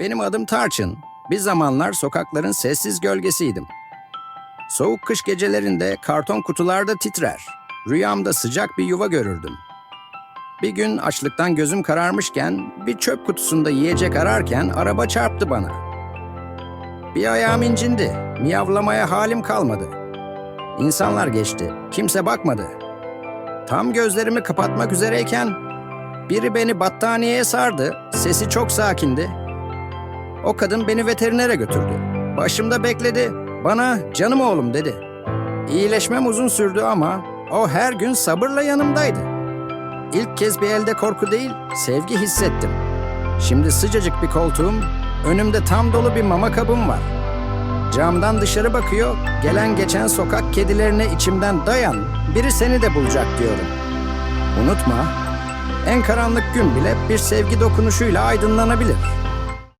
Benim adım Tarçın. Bir zamanlar sokakların sessiz gölgesiydim. Soğuk kış gecelerinde karton kutularda titrer. Rüyamda sıcak bir yuva görürdüm. Bir gün açlıktan gözüm kararmışken bir çöp kutusunda yiyecek ararken araba çarptı bana. Bir ayağım incindi. Miyavlamaya halim kalmadı. İnsanlar geçti. Kimse bakmadı. Tam gözlerimi kapatmak üzereyken biri beni battaniyeye sardı. Sesi çok sakindi. O kadın beni veterinere götürdü. Başımda bekledi. Bana canım oğlum dedi. İyileşmem uzun sürdü ama o her gün sabırla yanımdaydı. İlk kez bir elde korku değil, sevgi hissettim. Şimdi sıcacık bir koltuğum, önümde tam dolu bir mama kabım var. Camdan dışarı bakıyor, gelen geçen sokak kedilerine içimden dayan, biri seni de bulacak diyorum. Unutma, en karanlık gün bile bir sevgi dokunuşuyla aydınlanabilir.